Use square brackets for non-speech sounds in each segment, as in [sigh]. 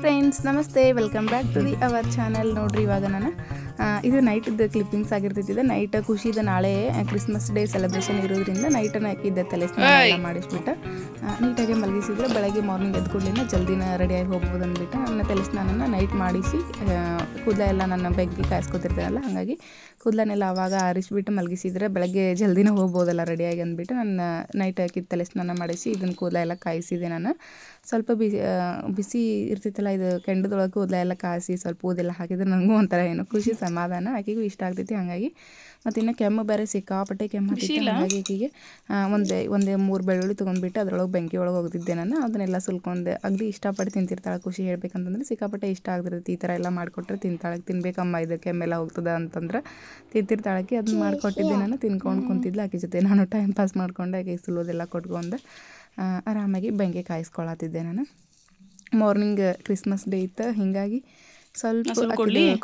Friends ನಮಸ್ತೆ. Welcome back to the our channel ನೋಡ್ರಿ ಇವಾಗ ನಾನು. ಇದು ನೈಟ್ದು ಕ್ಲಿಪ್ಪಿಂಗ್ಸ್ ಆಗಿರ್ತೈತಿದೆ ನೈಟ್ ಇದೆ ನಾಳೆ ಕ್ರಿಸ್ಮಸ್ ಡೇ ಸೆಲೆಬ್ರೇಷನ್ ಇರೋದ್ರಿಂದ ನೈಟನ್ನು ಹಾಕಿದ್ದೆ ತಲೆ ಸ್ನಾನ ಮಾಡಿಸ್ಬಿಟ್ಟು. ನೀಟಾಗಿ ಮಲಗಿಸಿದ್ರೆ ಬೆಳಗ್ಗೆ ಮಾರ್ನಿಂಗ್ ಎದ್ದು ಕೂಡಲಿನ ಜಲ್ದಿನ ರೆಡಿಯಾಗಿ ಹೋಗ್ಬೋದು ಅಂದ್ಬಿಟ್ಟು ನನ್ನ ತಲೆ ಸ್ನಾನನ ನೈಟ್ ಮಾಡಿಸಿ ಕೂದಲ ಎಲ್ಲ ನನ್ನ ಬೆಂಕಿ ಕಾಯಿಸ್ಕೊತಿರ್ತಾರಲ್ಲ ಹಾಗಾಗಿ ಕೂದಲನ್ನೆಲ್ಲ ಆವಾಗ ಆರಿಸ್ಬಿಟ್ಟು ಮಲಗಿಸಿದ್ರೆ ಬೆಳಗ್ಗೆ ಜಲ್ದಿನ ಹೋಗ್ಬೋದಲ್ಲ ರೆಡಿಯಾಗಿ ಅಂದ್ಬಿಟ್ಟು ನನ್ನ ನೈಟ್ ಹಾಕಿದ ತಲೆ ಸ್ನಾನ ಮಾಡಿಸಿ ಇದನ್ನು ಕೂದಲ ಎಲ್ಲ ಕಾಯಿಸಿದೆ ನಾನು. ಸ್ವಲ್ಪ ಬಿಸಿ ಬಿಸಿ ಇರ್ತಿತ್ತಲ್ಲ ಇದು ಕೆಂಡದೊಳಗೆ ಕೂದಲ ಎಲ್ಲ ಕಾಯಿಸಿ ಸ್ವಲ್ಪ ಊದೆಲ್ಲ ಹಾಕಿದ್ರೆ ನನಗೂ ಒಂಥರ ಏನೋ ಖುಷಿ ಸಮಾಧಾನ. ಆಕೆಗೂ ಇಷ್ಟ ಆಗ್ತೈತಿ ಹಾಗಾಗಿ. ಮತ್ತು ಇನ್ನು ಕೆಮ್ಮು ಬೇರೆ ಸಿಕ್ಕಾಪಟ್ಟೆ ಕೆಮ್ಮು ಹಾಗಾಗಿ ಆಕೆಗೆ ಒಂದೇ ಒಂದೇ ಮೂರು ಬೆಳ್ಳುಳ್ಳಿ ತೊಗೊಂಡ್ಬಿಟ್ಟು ಅದ್ರೊಳಗೆ ಬೆಂಕಿ ಒಳಗೆ ಹೋಗ್ತಿದ್ದೆ ನಾನು. ಅದನ್ನೆಲ್ಲ ಸುಲ್ಕೊಂಡೆ. ಅಗ್ದಿ ಇಷ್ಟಪಟ್ಟು ತಿಂತಿರ್ತಾಳೆ. ಖುಷಿ ಹೇಳ್ಬೇಕಂತಂದ್ರೆ ಸಿಕ್ಕಾಪಟ್ಟೆ ಇಷ್ಟ ಆಗ್ತಿರ್ತೈತಿ. ಈ ಥರ ಎಲ್ಲ ಮಾಡಿಕೊಟ್ರೆ ತಿಂತಾಳೆ. ತಿನ್ಬೇಕಮ್ಮ ಇದು ಕೆಮ್ಮೆಲ್ಲ ಹೋಗ್ತದೆ ಅಂತಂದ್ರೆ ತಿಂತಿರ್ತಾಳಕ್ಕೆ. ಅದನ್ನ ಮಾಡಿಕೊಟ್ಟಿದ್ದೆ ನಾನು. ತಿನ್ಕೊಂಡು ಕುಂತಿದ್ಲು ಆಕೆ ಜೊತೆ. ನಾನು ಟೈಮ್ ಪಾಸ್ ಮಾಡ್ಕೊಂಡು. ಆಕೆ ಸುಲೋದೆಲ್ಲ ಕೊಟ್ಕೊಂಡು. ಆರಾಮಾಗಿ ಬೆಂಕಿ ಕಾಯಿಸ್ಕೊಳತ್ತಿದ್ದೆ ನಾನು. ಮಾರ್ನಿಂಗ್ ಕ್ರಿಸ್ಮಸ್ ಡೇ ಇತ್ತು. ಹೀಗಾಗಿ ಸ್ವಲ್ಪ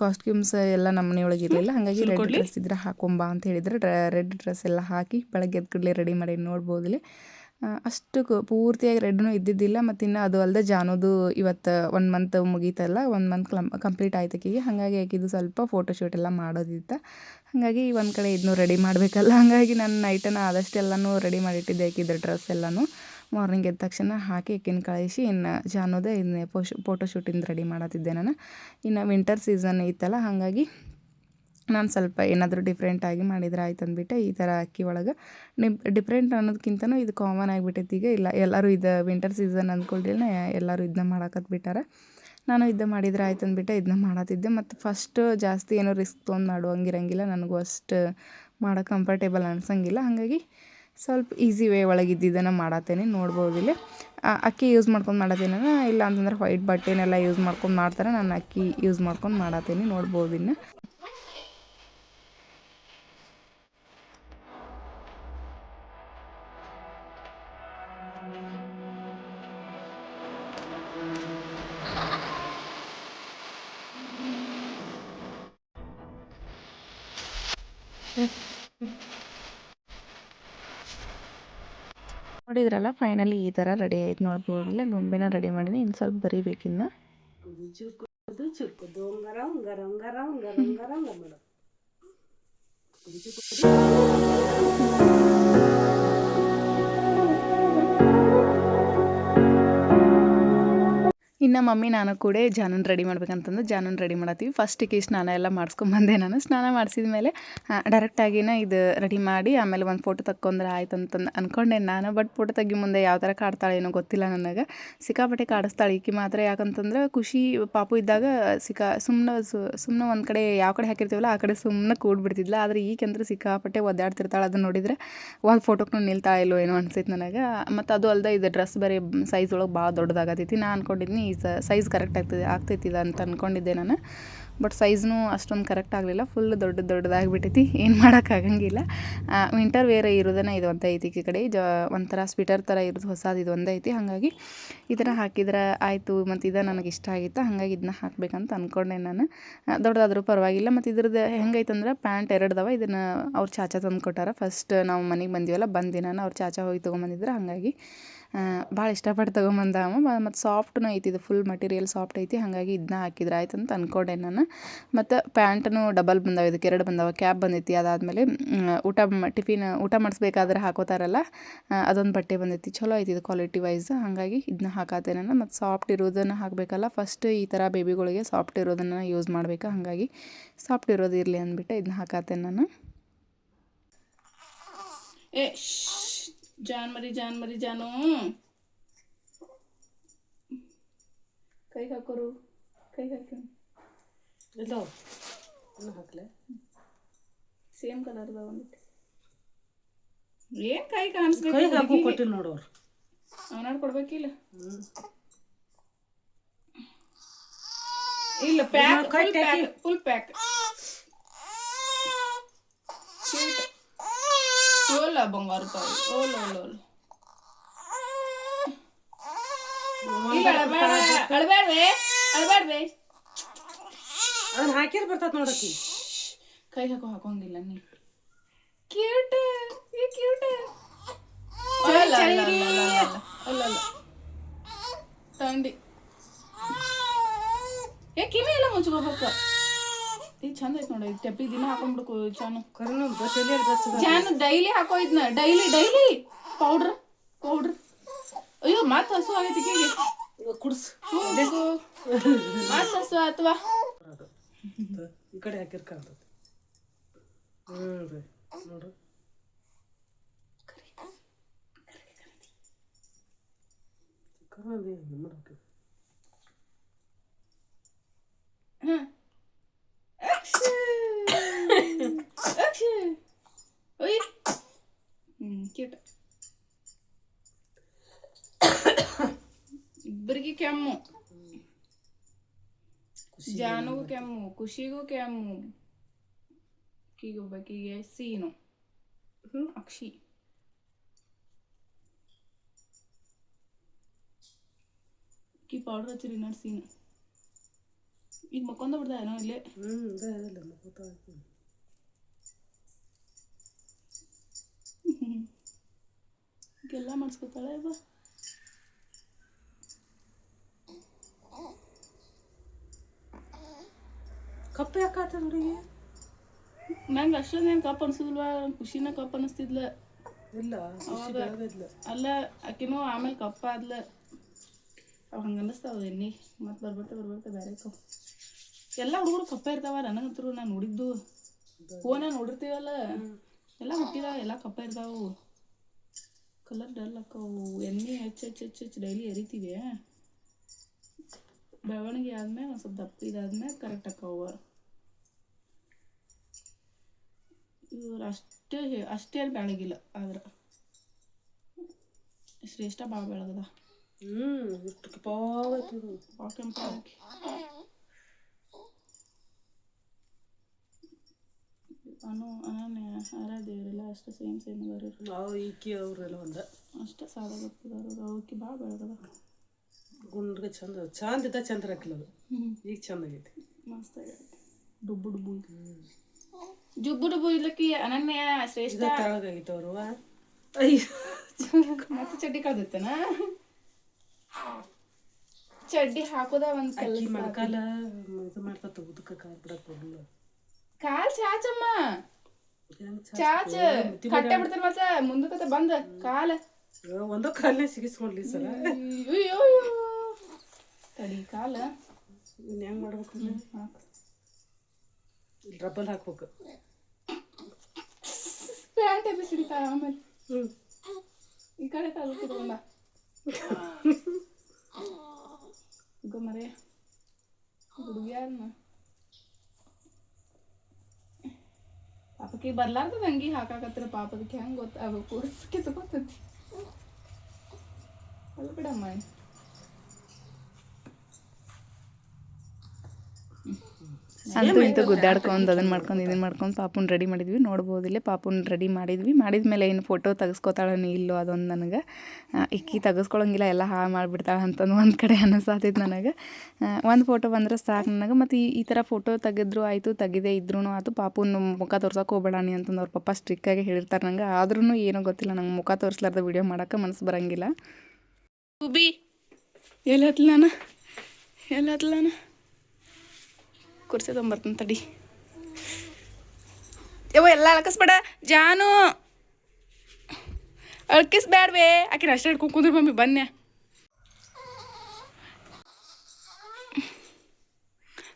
ಕಾಸ್ಟ್ಯೂಮ್ಸ್ ಎಲ್ಲ ನಮ್ಮ ಮನೆಯೊಳಗೆ ಇರಲಿಲ್ಲ. ಹಾಗಾಗಿ ರೆಡ್ ಡ್ರೆಸ್ ಇದ್ರೆ ಹಾಕೊಂಬ ಅಂತ ಹೇಳಿದ್ರೆ. ರೆಡ್ ಡ್ರೆಸ್ ಎಲ್ಲ ಹಾಕಿ ಬೆಳಗ್ಗೆ ಎದ್ದ ಕೂಡಲೇ ರೆಡಿ ಮಾಡಿ ನೋಡ್ಬೋದು ಅಷ್ಟು ಪೂರ್ತಿಯಾಗಿ ರೆಡ್ನೂ ಇದ್ದಿದ್ದಿಲ್ಲ. ಮತ್ತು ಇನ್ನು ಅದು ಅಲ್ಲದೆ ಜಾನೋದು ಇವತ್ತು ಒನ್ ಮಂತ್ ಮುಗೀತಲ್ಲ ಒನ್ ಮಂತ್ ಕ್ಲಮ್ ಕಂಪ್ಲೀಟ್ ಆಯ್ತು ಆಕಿಗೆ ಹಾಗಾಗಿ ಆಕಿದು ಸ್ವಲ್ಪ ಫೋಟೋಶೂಟ್ ಎಲ್ಲ ಮಾಡೋದಿತ್ತು. ಹಾಗಾಗಿ ಒಂದು ಕಡೆ ಇದನ್ನೂ ರೆಡಿ ಮಾಡಬೇಕಲ್ಲ. ಹಾಗಾಗಿ ನಾನು ನೈಟನ್ನು ಆದಷ್ಟೆಲ್ಲನೂ ರೆಡಿ ಮಾಡಿಟ್ಟಿದ್ದೆ ಆಕಿದ್ದು ಡ್ರೆಸ್ ಎಲ್ಲನೂ. ಮಾರ್ನಿಂಗ್ ಎದ್ದ ತಕ್ಷಣ ಹಾಕಿ ಇಕ್ಕಿನ ಕಳಿಸಿ, ಇನ್ನು ಜಾನೋದೇ ಪೋಶ್ ಫೋಟೋ ಶೂಟಿಂದ ರೆಡಿ ಮಾಡತ್ತಿದ್ದೆ ನಾನು. ಇನ್ನು ವಿಂಟರ್ ಸೀಸನ್ ಇತ್ತಲ್ಲ ಹಾಗಾಗಿ ನಾನು ಸ್ವಲ್ಪ ಏನಾದರೂ ಡಿಫ್ರೆಂಟಾಗಿ ಮಾಡಿದ್ರೆ ಆಯ್ತು ಅಂದ್ಬಿಟ್ಟು, ಈ ಥರ ಅಕ್ಕಿ ಒಳಗೆ. ಡಿಪ್ ಡಿಫ್ರೆಂಟ್ ಅನ್ನೋದಕ್ಕಿಂತನೂ ಇದು ಕಾಮನ್ ಆಗಿಬಿಟ್ಟೈತಿ ಈಗ. ಇಲ್ಲ, ಎಲ್ಲರೂ ಇದು ವಿಂಟರ್ ಸೀಸನ್ ಅಂದ್ಕೊಳ್ಲಿಲ್ಲ ಎಲ್ಲರೂ ಇದನ್ನ ಮಾಡಾಕತ್ ಬಿಟ್ಟಾರ ನಾನು ಇದನ್ನ ಮಾಡಿದ್ರೆ ಆಯ್ತು ಅಂದ್ಬಿಟ್ಟು ಇದನ್ನ ಮಾಡತ್ತಿದ್ದೆ ಮತ್ತು ಫಸ್ಟ್ ಜಾಸ್ತಿ ಏನೋ ರಿಸ್ಕ್ ತೊಗೊಂಡು ಮಾಡುವಂಗಿರಂಗಿಲ್ಲ, ನನಗೂ ಅಷ್ಟು ಮಾಡೋಕೆ ಕಂಫರ್ಟೇಬಲ್ ಅನ್ಸಂಗಿಲ್ಲ. ಹಾಗಾಗಿ ಸ್ವಲ್ಪ ಈಸಿ ವೇ ಒಳಗೆ ಇದ್ದಿದ್ದನ್ನು ಮಾಡತ್ತೇನೆ ನೋಡ್ಬೋದು ಇಲ್ಲಿ. ಆ, ಅಕ್ಕಿ ಯೂಸ್ ಮಾಡ್ಕೊಂಡು ಮಾಡತ್ತೇನೆ ಇಲ್ಲ ಅಂತಂದ್ರೆ ವೈಟ್ ಬಟ್ಟೆನೆಲ್ಲ ಯೂಸ್ ಮಾಡ್ಕೊಂಡು ಮಾಡ್ತಾರೆ ನಾನು ಅಕ್ಕಿ ಯೂಸ್ ಮಾಡ್ಕೊಂಡು ಮಾಡತ್ತೇನೆ ನೋಡ್ಬೋದು ಇನ್ನು. ನೋಡಿದ್ರಲ್ಲ ಫೈನಲಿ ಈ ಥರ ರೆಡಿ ಆಯ್ತು ನೋಡ್ಬೋದಿಲ್ಲ ಗೊಂಬೆನ ರೆಡಿ ಮಾಡೀನಿ. ಇನ್ನು ಸ್ವಲ್ಪ ಬರೀಬೇಕಿನ್ನು ಚುರುಕುದು ಚುರುಕುದು. ಉಂಗರ ಉಂಗರ ಉಂಗರ ಉಂಗರ ಉಂಗರ ಉಂಗರ ಇನ್ನು ಮಮ್ಮಿ ನಾನು ಕೂಡ ಜಾನನ್ ರೆಡಿ ಮಾಡ್ಬೇಕಂತಂದು ಜಾನನ್ ರೆಡಿ ಮಾಡತ್ತೀವಿ. ಫಸ್ಟಿಗೆ ಸ್ನಾನ ಎಲ್ಲ ಮಾಡಿಸ್ಕೊಂಬಂದೆ ನಾನು. ಸ್ನಾನ ಮಾಡಿಸಿದ ಮೇಲೆ ಡೈರೆಕ್ಟಾಗಿನ ಇದು ರೆಡಿ ಮಾಡಿ ಆಮೇಲೆ ಒಂದು ಫೋಟೋ ತಕ್ಕೊಂಡ್ರೆ ಆಯ್ತು ಅಂತಂದು ಅಂದ್ಕೊಂಡೆ ನಾನು. ಬಟ್ ಫೋಟೋ ತೆಗಿ ಮುಂದೆ ಯಾವ ಥರ ಕಾಡ್ತಾಳೆ ಏನೋ ಗೊತ್ತಿಲ್ಲ ನನಗೆ. ಸಿಕ್ಕಾಪಟ್ಟೆ ಕಾಡಿಸ್ತಾಳೆ. ಈಕೆ ಮಾತ್ರ ಯಾಕಂತಂದ್ರೆ ಖುಷಿ ಪಾಪು ಇದ್ದಾಗ ಸಿಕ್ಕಾ ಸುಮ್ಮನೆ ಸುಮ್ಮನೆ ಒಂದು ಕಡೆ ಯಾವ ಕಡೆ ಹಾಕಿರ್ತೀವಲ್ಲ ಆ ಕಡೆ ಸುಮ್ಮನೆ ಕೂಡ್ಬಿಡ್ತಿದ್ಲ. ಆದರೆ ಈಗಂದ್ರೆ ಸಿಕ್ಕಾಪಟ್ಟೆ ಒದ್ದಾಡ್ತಿರ್ತಾಳೆ. ಅದನ್ನು ನೋಡಿದ್ರೆ, ಒಂದು ಫೋಟೋಕ್ಕೆ ನಿಲ್ತಾಳೆ ಇಲ್ಲೋ ಏನೋ ಅನ್ಸೈತೆ ನನಗೆ. ಮತ್ತು ಅದು ಅಲ್ಲದೆ ಇದು ಡ್ರೆಸ್ ಬೇರೆ ಸೈಜ್ ಒಳಗೆ ಭಾಳ ದೊಡ್ಡದಾಗತ್ತೈತಿ ನಾನು ಅನ್ಕೊಂಡಿದ್ನಿ ಈ ಸೈಜ್ ಕರೆಕ್ಟ್ ಆಗ್ತದೆ ಆಗ್ತೈತಿ ಇದು ಅಂತ ಅಂದ್ಕೊಂಡಿದ್ದೆ ನಾನು. ಬಟ್ ಸೈಜ್ನೂ ಅಷ್ಟೊಂದು ಕರೆಕ್ಟ್ ಆಗಲಿಲ್ಲ. ಫುಲ್ ದೊಡ್ಡ ದೊಡ್ಡದಾಗ್ಬಿಟ್ಟೈತಿ. ಏನು ಮಾಡೋಕ್ಕಾಗಂಗಿಲ್ಲ ವಿಂಟರ್ ವೇರ್ ಇರೋದನ್ನ ಇದು ಒಂದೇ ಐತಿ ಈ ಕಡೆ. ಜ, ಒಂಥರ ಸ್ವೆಟರ್ ಥರ ಇರೋದು ಹೊಸದು ಇದು ಒಂದೇ ಐತಿ. ಹಾಗಾಗಿ ಥರ ಹಾಕಿದ್ರೆ ಆಯಿತು ಮತ್ತು ಇದು ನನಗೆ ಇಷ್ಟ ಆಗಿತ್ತು? ಹಾಗಾಗಿ ಇದನ್ನ ಹಾಕ್ಬೇಕಂತ ಅಂದ್ಕೊಂಡೆ ನಾನು. ದೊಡ್ಡದಾದರೂ ಪರವಾಗಿಲ್ಲ. ಮತ್ತು ಇದ್ರದ್ದು ಹೆಂಗೈತಂದ್ರೆ ಪ್ಯಾಂಟ್ ಎರಡ್ದವ. ಇದನ್ನು ಅವ್ರು ಚಾಚಾ ತಂದು ಕೊಟ್ಟಾರ ಫಸ್ಟ್ ನಾವು ಮನೆಗೆ ಬಂದೀವಲ್ಲ ಬಂದಿನ ಅವ್ರು ಚಾಚಾ ಹೋಗಿ ತೊಗೊಂಬಂದಿದ್ರೆ. ಹಾಗಾಗಿ ಭಾಳ ಇಷ್ಟಪಟ್ಟು ತೊಗೊಂಬಂದ ಮತ್ತು ಸಾಫ್ಟ್ನೂ ಐತಿ ಇದು ಫುಲ್ ಮಟೀರಿಯಲ್ ಸಾಫ್ಟ್ ಐತಿ. ಹಾಗಾಗಿ ಇದನ್ನ ಹಾಕಿದ್ರೆ ಆಯ್ತು ಅಂತ ಅಂದ್ಕೊಂಡೆ ನಾನು. ಮತ್ತು ಪ್ಯಾಂಟ್ನು ಡಬಲ್ ಬಂದಾವ ಇದಕ್ಕೆ ಎರಡು ಬಂದಾವ. ಕ್ಯಾಬ್ ಬಂದೈತಿ, ಅದಾದಮೇಲೆ ಊಟ ಟಿಫಿನ್ ಊಟ ಮಾಡಿಸ್ಬೇಕಾದ್ರೆ ಹಾಕೋತಾರಲ್ಲ ಅದೊಂದು ಬಟ್ಟೆ ಬಂದೈತಿ. ಚಲೋ ಐತಿ ಇದು ಕ್ವಾಲಿಟಿ ವೈಸ್ ಹಾಗಾಗಿ ಇದನ್ನ ಹಾಕತ್ತೆ ನಾನು. ಮತ್ತು ಸಾಫ್ಟ್ ಇರೋದನ್ನು ಹಾಕಬೇಕಲ್ಲ ಫಸ್ಟ್ ಈ ಥರ ಬೇಬಿಗಳಿಗೆ ಸಾಫ್ಟ್ ಇರೋದನ್ನು ಯೂಸ್ ಮಾಡಬೇಕು. ಹಾಗಾಗಿ ಸಾಫ್ಟ್ ಇರೋದು ಇರಲಿ ಅಂದ್ಬಿಟ್ಟು ಇದನ್ನ ಹಾಕಾತೆ ನಾನು. ಏ ಜಾನ್ ಮರಿ ಜಾನ್ ಮರಿ ಜಾನು ಕೈ ಹಾಕೋರು ಕೈ ಹಾಕಿ ಇಲ್ಲ ಇನ್ನು ಹಾಕ್ಲೆ ಸೇಮ್ ಕಲರ್ ಬಂದ್ಬಿಟ್ಟು ಏನ್ ಕೈ ಕಾಣಿಸ್ಬೇಕು ಕೈ ಹಾಕು ಕೊಟ್ಟಿಲ್ಲ ನೋಡೋರು ಅವನಾಡ್ ಕೊಡ್ಬೇಕಿಲ್ಲ ಇಲ್ಲ pack full pack full pack ಓಲ ಬಂಗಾರ ತಾಯಿ ಓಲ ಓಲ ಓಲ ಇಲ್ಲ ಅಳಬೇಡ ಅಳಬೇಡ್ವೆ ಅಳಬೇಡ್ವೆ ಅದನ್ನ ಹಾಕಿರ್ ಬರ್ತದ ನೋಡಕ್ಕಿ ಕೈ ಹಾಕೋ ಹಾಕೋಂಗಿಲ್ಲ ನೀ ಕ್ಯೂಟ್ ಕ್ಯೂಟ್ ಅಲ್ಲ ಅಲ್ಲ ಅಲ್ಲ ಅಲ್ಲ ಅಲ್ಲ ಥಂಡಿ ಚಂದ ಐತ್ ನೋಡಿ ತೆಪ್ಪಿ ದಿನ ಹಾಕೊಂಡ್ಬಿಡ್ಕೊ ಚಾನು ಕರ್ನ ಬಸಲಿ ಬಚ್ಚದ ಚಾನು ಡೈಲಿ ಹಾಕೋ ಇದ್ನ ಡೈಲಿ ಡೈಲಿ. Powder powder. ಅಯ್ಯೋ ಮತ್ ಹಸು ಆಗೈತಿ ಈಕಿಗೆ ಕುಡ್ಸ್. ಮತ್ ಹಸು ಅಥವಾ ಈ ಕಡೆ ಹಾಕಿರ್ ಕಾಣ್ತದೆ. ಹ್ಮ್ ರೀ ನೋಡ್ರಿ ಕರ್ನದಿ ಮಾಡ್ಬೇಕು ಹ್ಮ್ ಕ್ಯೂಟ್ ಇಬ್ಬರಿಗೆ ಕೆಮ್ಮು ಜಾನುಗೂ ಕೆಮ್ಮು ಖುಷಿಗೂ ಕೆಮ್ಮು ಕೀಗೆ ಒಬ್ಬಾಕಿಗೆ ಸೀನು ಹ್ಮ್. ಅಕ್ಷಿ ಕಿ ಪೌಡರ್ ಹಚ್ಚಿರಿ ನೋಡಿ ಸೀನು ಈಗ ಮಕ್ಕೊಂದ ಬಿಡ್ದ ಏನೋ ಇಲ್ಲೇ ಇದೇ ಮಕ್ಕಳ ಎಲ್ಲ ಮಾಡಿಸ್ಕೊತಾಳೆ ಬಾ ಕಪ್ಪೆ ಯಾಕಾತ ಹುಡುಗಿ ನಂಗೆ ಅಷ್ಟೊಂದೇನು ಕಪ್ ಅನ್ಸಿದ್ಲ್ವಾ ಖುಷಿನ ಕಪ್ ಅನಿಸ್ತಿದ್ಲ ಇಲ್ಲ ಅಲ್ಲ ಆಕಿನೂ ಆಮೇಲೆ ಕಪ್ಪ ಆದ್ಲ ಅವ್ ಹಂಗೆ ಅನ್ನಿಸ್ತಾವ ಎಣ್ಣೆ. ಮತ್ತೆ ಬರ್ಬರ್ತಾ ಬರ್ಬರ್ತಾ ಬೇರೆ ಕಪ್ ಎಲ್ಲ ಹುಡುಗರು ಕಪ್ಪ ಇರ್ತಾವ, ನನಗಂತರು ನಾನು ನೋಡಿದ್ದು. ಫೋನ ನೋಡಿರ್ತೀವಲ್ಲ? ಎಲ್ಲ ಹುಟ್ಟಿದಾವ, ಎಲ್ಲ ಕಪ್ಪ ಇರ್ತಾವು. ಕಲರ್ ಡಲ್ ಹಾಕವು ಎಣ್ಣೆ ಹೆಚ್ಚು ಹೆಚ್ಚು ಹೆಚ್ಚು ಹೆಚ್ಚು ಡೈಲಿ ಎರಿತೀವಿ. ಬೆಳವಣಿಗೆ ಆದ್ಮೇಲೆ ಒಂದು ಸ್ವಲ್ಪ ದಪ್ಪ ಇದಾದ್ಮೇಲೆ ಕರೆಕ್ಟ್ ಹಾಕವು ಇವ್ರು ಅಷ್ಟೇ ಅಷ್ಟೇ ಬೆಳಗಿಲ್ಲ ಆದ್ರೆ. ಶ್ರೇಷ್ಠ ಭಾಳ ಬೆಳಗದ. ಹ್ಮ್ ಇಷ್ಟು ಕಪ್ಪಾಗೈತಿ ಇದು. back. ಅನು ಅನನ್ಯ ಆರಾಧ್ಯ ಇವರೆಲ್ಲ ಅಷ್ಟೇ ಸೇಮ್ ಸೇಮ್ ಬರೋರು. ನಾವು ಈಕಿ ಅವರೆಲ್ಲ ಒಂದ. ಅಷ್ಟೇ ಸಾಲ ಗೊತ್ತಿದಾರ ಅವಕ್ಕೆ ಭಾಳ ಬೆಳಗದ ಗುಂಡ್ರಿಗೆ ಚಂದ ಚಂದ ಇದ್ದ ಚಂದ ಹಾಕಿಲ್ಲ ಅದು. ಈಗ ಚಂದ ಆಗೈತಿ ಮಸ್ತ್ ಆಗೈತಿ ಡುಬ್ಬು ಡುಬ್ಬು. ಜುಬ್ಬು ಡುಬ್ಬು ಇಲ್ಲಕ್ಕಿ ಅನನ್ಯ ಶ್ರೇಷ್ಠ. ತೆಳಗಾಗಿತ್ತು ಅಯ್ಯೋ ಅಯ್ಯ ಮತ್ತೆ ಚಡ್ಡಿ ಕಳ್ದೈತನ ಚಡ್ಡಿ ಹಾಕೋದ ಒಂದ್ ಅಕ್ಕಿ ಕೆಲಸ ಮೊಣಕಾಲ ಇದು ಮಾಡ್ತಾ ಉದಕ ಕಾಲ್ ಬಿಡಕ್ ಬರಲ್ಲ ಕಾಲ್ ಚಾಚಮ್ಮ. ಹೆಂಗ್ ಚಾ- ಚಾಚ ಕಟ್ಟೆ ಬಿಡ್ತಾರ ಮತ್ತ ಮುಂದಕತ್ತ ಬಂದ ಕಾಲ. ಅಯ್ಯೋ, ಒಂದೋ ಕಾಲನೇ ಸಿಗಿಸ್ಕೊಂಡ್ಲಿ ಸಲ. ಅಯ್ಯೋ ತಡಿ ಕಾಲ. ಇನ್ ಹೆಂಗ್ ಮಾಡ್ಬೇಕು? ಹಾಕ್. ರಬ್ಬಲ್ ಹಾಕ್ಬೇಕು. ಪ್ಯಾಂಟ್ ಎಬ್ಬಿಸಿಡಿತಾಳ ಆಮೇಲೆ. ಹ್ಮ್. ಈ ಕಡೆ ಕಾಲ ಕುತ್ಕೊಂಡ ಈಗ ಮರೆ ಹುಡುಗಿಯಾರನ್ನ ಪಾಪಕ್ಕೆ ಬರ್ಲಾರ್ದ ಅಂಗಿ ಹಾಕಾಕತ್ತಿರ ಪಾಪದಕ್ಕೆ ಹೆಂಗ್ ಗೊತ್ತಾಗಬೇಕು ಕಿತ್ಕೊತೈತಿ ಅಲ್ಲ ಬಿಡಮ್ಮ ಅಂತೂ ಇಂತೂ ಗುದ್ದಾಡ್ಕೊಂಡು ಅದನ್ನ ಮಾಡ್ಕೊಂಡು ಇದನ್ನ ಮಾಡ್ಕೊಂಡು ಪಾಪುನ್ ರೆಡಿ ಮಾಡಿದ್ವಿ ನೋಡ್ಬೋದಿಲ್ಲ ಪಾಪುನ್ ರೆಡಿ ಮಾಡಿದ್ವಿ. ಮಾಡಿದ ಮೇಲೆ ಏನು ಫೋಟೋ ತೆಗೆಸ್ಕೊತಾಳನು ಇಲ್ಲೋ ಅದೊಂದು ನನಗೆ. ಇಕ್ಕಿ ತೆಗೆಸ್ಕೊಳಂಗಿಲ್ಲ ಎಲ್ಲ ಹಾಳು ಮಾಡಿಬಿಡ್ತಾಳೆ ಅಂತಂದು ಒಂದು ಕಡೆ ಅನಿಸ್ತೈತೆ ನನಗೆ. ಒಂದು ಫೋಟೋ ಬಂದ್ರೆ ಸಾಕು ನನಗೆ. ಮತ್ತು ಈ ಈ ಥರ ಫೋಟೋ ತೆಗೆದ್ರು ಆಯಿತು ತೆಗೆದೇ ಇದ್ರೂ ಆಯಿತು ಪಾಪುನ ಮುಖ ತೋರ್ಸೋಕೆ ಹೋಗ್ಬೇಡಾನಿ ಅಂತಂದು ಅವ್ರ ಪಪ್ಪ ಸ್ಟ್ರಿಕ್ಕಾಗಿ ಹೇಳಿರ್ತಾರೆ ನಂಗೆ. ಆದ್ರೂ ಏನೂ ಗೊತ್ತಿಲ್ಲ ನಂಗೆ ಮುಖ ತೋರಿಸ್ಲಾರ್ದ ವಿಡಿಯೋ ಮಾಡೋಕೆ ಮನಸ್ಸು ಬರಂಗಿಲ್ಲ. ಎಲ್ಲ ಎಲ್ಲ ಹತ್ಲ ನಾನು ಎಲ್ಲಿ ಹತ್ಲ ನಾನು ಕುರ್ಸಿ ತೊಂಬರ್ತಂತ ತಡಿ. ಯವ ಎಲ್ಲ ಅಳಕಸ್ಬೇಡ. ಜಾನು. ಅಳ್ಕಿಸ್ಬೇಡ್ವೇ ಆಕಿನ ಅಷ್ಟೇ ಹಿಡ್ಕೊಂಡು ಕುಂದ್ರಿ ಮಮ್ಮಿ, ಬನ್ನೆ.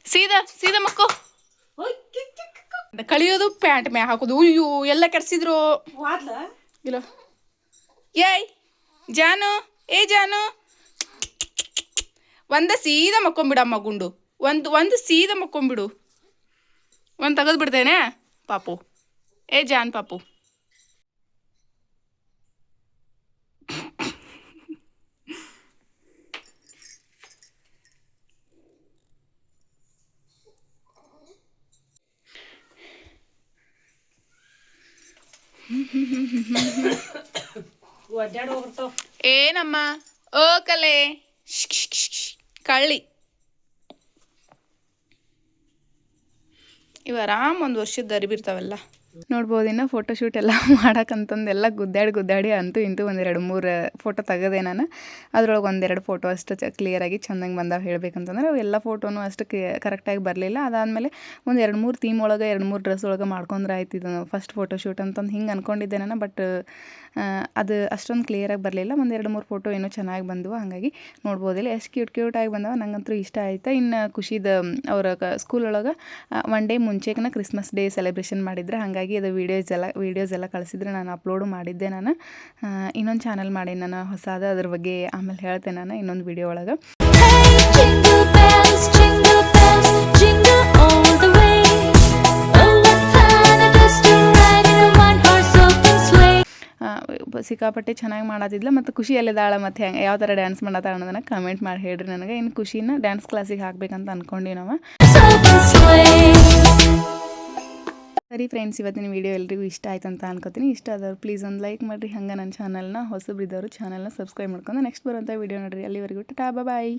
ಸೀದಾ ಸೀದಾ ಮಕ್ಕೋ. ಕಳಿಯೋದು ಪ್ಯಾಂಟ್ ಮ್ಯಾ ಹಾಕೋದು. ಅಯ್ಯೋ ಎಲ್ಲ ಕೆಡ್ಸಿದ್ರು. ಇಲ್ಲ. ಏಯ್, ಜಾನು. ಏ, ಜಾನು. ಒಂದ ಸೀದಾ ಮಕ್ಕೊಂಬಿಡಮ್ಮ ಗುಂಡು. ಒಂದು ಒಂದು ಸೀದಾ ಮಕ್ಕೊಂಬಿಡು. ಒಂದು ತೆಗೆದು ಬಿಡ್ತೇನೆ? ಪಾಪು. ಏ ಜಾನ್ ಪಾಪು. ಏನಮ್ಮ? ಓ ಕಲೆ. ಕಳ್ಳಿ. ಇವು ಆರಾಮ್ ಒಂದು ವರ್ಷದ ಅರಿಬಿರ್ತಾವೆಲ್ಲ ನೋಡ್ಬೋದು, ಇನ್ನು ಫೋಟೋ ಶೂಟ್ ಎಲ್ಲ [laughs] ಮಾಡಕ್ಕಂತಂದು ಎಲ್ಲ ಗುದ್ದಾಡಿ ಗುದ್ದಾಡಿ ಅಂತೂ ಇಂತೂ ಒಂದೆರಡು ಮೂರು ಫೋಟೋ ತೆಗದೆ ನಾನು. ಅದ್ರೊಳಗೆ ಒಂದೆರಡು ಫೋಟೋ ಅಷ್ಟು ಚ ಕ್ಲಿಯರಾಗಿ ಚಂದಂಗೆ ಬಂದಾವೆ ಹೇಳ್ಬೇಕಂತಂದ್ರೆ ಎಲ್ಲ ಫೋಟೋನು ಅಷ್ಟು ಕರೆಕ್ಟಾಗಿ ಬರಲಿಲ್ಲ. ಅದಾದಮೇಲೆ ಒಂದು ಎರಡು ಮೂರು ಥೀಮ್ ಒಳಗೆ, ಎರಡು ಮೂರು ಡ್ರೆಸ್ ಒಳಗೆ ಮಾಡ್ಕೊಂಡ್ರೆ ಆಯ್ತು ಇದು ಫಸ್ಟ್ ಫೋಟೋ ಶೂಟ್ ಅಂತಂದು ಹಿಂಗೆ ಅಂದ್ಕೊಂಡಿದ್ದೆ ನಾನು ಬಟ್ ಅದು ಅಷ್ಟೊಂದು ಕ್ಲಿಯರಾಗಿ ಬರಲಿಲ್ಲ. ಒಂದೆರಡು ಮೂರು ಫೋಟೋ ಏನೋ ಚೆನ್ನಾಗಿ ಬಂದವು. ಹಾಗಾಗಿ ನೋಡ್ಬೋದಿಲ್ಲ ಎಷ್ಟು ಕ್ಯೂಟ್ ಕ್ಯೂಟಾಗಿ ಬಂದವ. ನಂಗಂತೂ ಇಷ್ಟ ಆಯ್ತು. ಇನ್ನು ಖುಷಿದ ಅವರ ಸ್ಕೂಲ್ ಒಳಗೆ ಒನ್ ಡೇ ಮುಂಚೆಗೆ ಕ್ರಿಸ್ಮಸ್ ಡೇ ಸೆಲೆಬ್ರೇಷನ್ ಮಾಡಿದ್ರೆ. ಹಾಗಾಗಿ ಅದು ವೀಡಿಯೋಸ್ ಎಲ್ಲ ವೀಡಿಯೋಸ್ ಎಲ್ಲ ಕಳಿಸಿದ್ರೆ ನಾನು ಅಪ್ಲೋಡು ಮಾಡಿದ್ದೆ ನಾನು. ಇನ್ನೊಂದು ಚಾನಲ್ ಮಾಡಿ ನಾನು ಹೊಸದು ಅದ್ರ ಬಗ್ಗೆ ಆಮೇಲೆ ಹೇಳ್ತೇನೆ ನಾನು ಇನ್ನೊಂದು ವಿಡಿಯೋ ಒಳಗೆ. ಸಿಕ್ಕಾಪಟ್ಟೆ ಚೆನ್ನಾಗಿ ಮಾಡತ್ತಿದ್ಲ ಮತ್ತು ಖುಷಿ ದಾಳ ಮತ್ತು ಹೆಂಗೆ ಯಾವ ಥರ ಡ್ಯಾನ್ಸ್ ಮಾಡತ್ತಾಳ ಅನ್ನೋದನ್ನ ಕಮೆಂಟ್ ಮಾಡಿ ಹೇಳ್ರಿ ನನಗೆ. ಇನ್ನು ಖುಷಿನ ಡ್ಯಾನ್ಸ್ ಕ್ಲಾಸಿಗೆ ಹಾಕ್ಬೇಕಂತ ಅಂದ್ಕೊಂಡಿ ನಾವು. ಸರಿ ಫ್ರೆಂಡ್ಸ್ ಇವತ್ತಿನ ವಿಡಿಯೋ ಎಲ್ರಿಗೂ ಇಷ್ಟ ಆಯ್ತು ಅಂತ ಅನ್ಕೋತೀನಿ. ಇಷ್ಟ ಆದವ್ರು ಪ್ಲೀಸ್ ಒಂದು ಲೈಕ್ ಮಾಡಿರಿ. ಹಂಗೆ ನನ್ನ ಚಾನಲ್ನ ಹೊಸಬ್ರಿದ್ದವರು ಚಾನಲ್ನ ಸಬ್ಸ್ಕ್ರೈಬ್ ಮಾಡ್ಕೊಂಡು ನೆಕ್ಸ್ಟ್ ಬರುವಂಥ ವಿಡಿಯೋ ನೋಡಿರಿ. ಅಲ್ಲಿವರೆಗೂ ಟಾಟಾ ಬಾಯ್